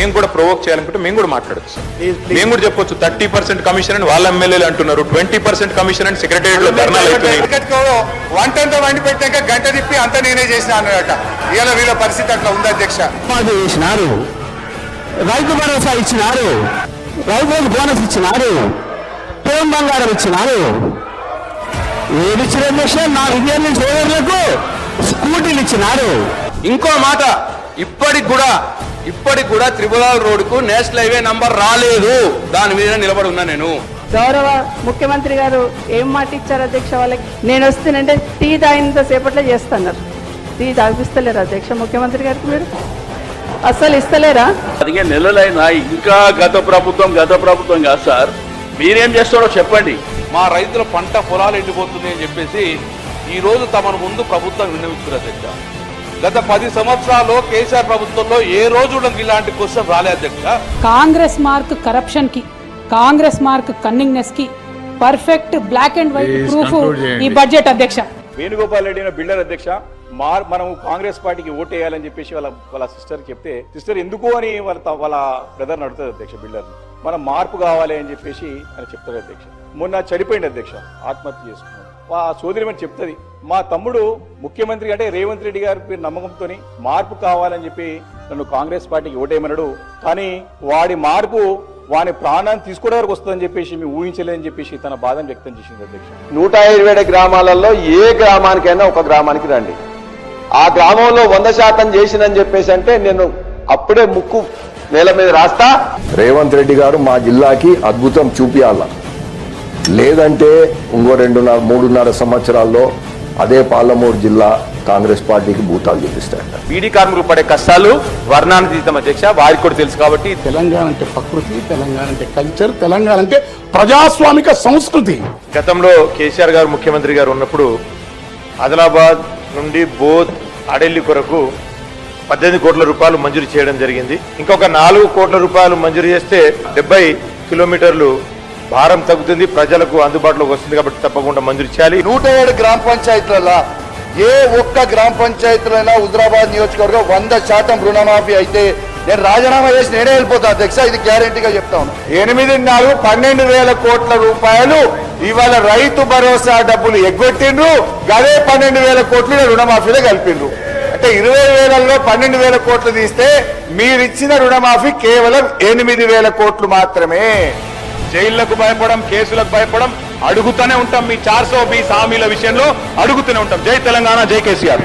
మేము కూడా ప్రొవోక్ చేయాలనుకుంటే మేము కూడా మాట్లాడచ్చు. మేము కూడా చెప్పొచ్చు థర్టీ పర్సెంట్ కమిషన్ అని వాళ్ళ ఎమ్మెల్యేలు అంటున్నారు. ట్వంటీ పర్సెంట్ కమిషన్ అని సెక్రటరియట్లో ధర్నాలు వండి పెట్టాక గంట తిప్పి అంతా నేనే చేసిన అన్నట ఇలా వీళ్ళ పరిస్థితి అట్లా ఉంది అధ్యక్ష. చేసినారు. రైతు భరోసా ఇచ్చినారు. రైతులకు బోనస్ ఇచ్చినారు. పేం బంగారం ఇచ్చినారు. ఏది ఇచ్చిన అధ్యక్ష నా విద్యార్థి సోదరులకు స్కూటీలు ఇచ్చినారు. ఇంకో మాట ఇప్పటికి కూడా ఇప్పటికి కూడా త్రిపురాల రోడ్డుకు నేషనల్ హైవే నంబర్ రాలేదు. దాని మీద నిలబడి ఉన్నా నేను. గౌరవ ముఖ్యమంత్రి గారు ఏం మాట ఇచ్చారు అధ్యక్ష వాళ్ళకి? నేను వస్తేనంటే టీ తాగినంత సేపట్లో చేస్తున్నారు. టీ తాగిపిస్తలేరు అధ్యక్ష ముఖ్యమంత్రి గారికి మీరు? అస్సలు ఇస్తలేరా? పదిహేను నెలలైనా ఇంకా గత ప్రభుత్వం గత ప్రభుత్వం కాదు సార్. మీరేం చేస్తారో చెప్పండి. మా రైతుల పంట పొలాలు ఎండిపోతుంది అని చెప్పేసి ఈ రోజు తమను ముందు ప్రభుత్వం విన్నవిస్తున్నారు అధ్యక్ష. గత పది సంవత్సరాల్లో కేసీఆర్ ప్రభుత్వంలో ఏ రోజు ఇలాంటి క్వశ్చన్ రాలే అధ్యక్ష. కాంగ్రెస్ మార్క్ కరప్షన్కి Congress mark కన్నింగ్నెస్కి perfect black and white proof ఈ బడ్జెట్ అధ్యక్ష. వేణుగోపాల్ రెడ్డి అయిన బిల్డర్ అధ్యక్ష మార్ మనం కాంగ్రెస్ పార్టీకి ఓటు వేయాలని చెప్పేసి వాళ్ళ వాళ్ళ సిస్టర్ చెప్తే సిస్టర్ ఎందుకు అని వాళ్ళ త- వాళ్ళ బ్రదర్ అడుగుతుంది అధ్యక్ష బిల్డర్. మనం మార్పు కావాలి అని చెప్పేసి అని చెప్తాడు అధ్యక్ష. మొన్న చనిపోయింది అధ్యక్ష ఆత్మహత్య చేసుకున్నాడు. ఆ సోదరి మరి చెప్తుంది మా తమ్ముడు ముఖ్యమంత్రి అంటే రేవంత్ రెడ్డి గారి పేరు నమ్మకంతో మార్పు కావాలని చెప్పి నన్ను కాంగ్రెస్ పార్టీకి ఓటేయమన్నాడు. కానీ వాడి మార్పు వాని ప్రాణాన్ని తీసుకోవడం వరకు వస్తుందని చెప్పేసి మేము ఊహించలేదని చెప్పేసి తన బాధను వ్యక్తం చేసింది అధ్యక్ష. నూట ఇరవై ఏడు గ్రామాలలో ఏ గ్రామానికైనా ఒక గ్రామానికి రండి. ఆ గ్రామంలో వంద శాతం చేసినని చెప్పేసి అంటే నేను అప్పుడే ముక్కు నేల మీద రాస్తా. రేవంత్ రెడ్డి గారు మా జిల్లాకి అద్భుతం చూపియాల. లేదంటే ఇంకో రెండున్నర మూడున్నర సంవత్సరాల్లో అదే పాలమూరు జిల్లా కాంగ్రెస్ పార్టీకి భూతాలు చూపిస్తాడు బీడీ కార్మికులు పడే కష్టాలు వర్ణానుతీతం అధ్యక్ష వారికి కూడా తెలుసు కాబట్టి తెలంగాణ అంటే ప్రకృతి తెలంగాణ అంటే కల్చర్ తెలంగాణ అంటే ప్రజాస్వామిక సంస్కృతి. గతంలో కేసీఆర్ గారు ముఖ్యమంత్రి గారు ఉన్నప్పుడు ఆదిలాబాద్ నుండి బోధ్ అడెల్లి కొరకు పద్దెనిమిది కోట్ల రూపాయలు మంజూరు చేయడం జరిగింది. ఇంకొక నాలుగు కోట్ల రూపాయలు మంజూరు చేస్తే డెబ్బై కిలోమీటర్లు భారం తగ్గుతుంది ప్రజలకు అందుబాటులోకి వస్తుంది కాబట్టి తప్పకుండా మంజూరు చేయాలి. నూట ఏడు గ్రామ పంచాయతీల ఏ ఒక్క గ్రామ పంచాయతీలైనా హుజరాబాద్ నియోజకవర్గం వంద శాతం రుణమాఫీ అయితే నేను రాజీనామా చేసి నేనే వెళ్ళిపోతా అధ్యక్ష ఇది గ్యారంటీగా చెప్తా ఉన్నా. ఎనిమిది నాలుగు పన్నెండు వేల కోట్ల రూపాయలు ఇవాళ రైతు భరోసా డబ్బులు ఎగ్గొట్టిండ్రు గదే పన్నెండు వేల కోట్లు రుణమాఫీలో కలిపిండ్రు. అంటే ఇరవై వేలలో పన్నెండు వేల కోట్లు తీస్తే మీరిచ్చిన రుణమాఫీ కేవలం ఎనిమిది వేల కోట్లు మాత్రమే. జైళ్ళకు భయపడం కేసులకు భయపడం అడుగుతూనే ఉంటాం మీ చార్సో మీ సామీల విషయంలో అడుగుతూనే ఉంటాం. జై తెలంగాణ జై కేసీఆర్.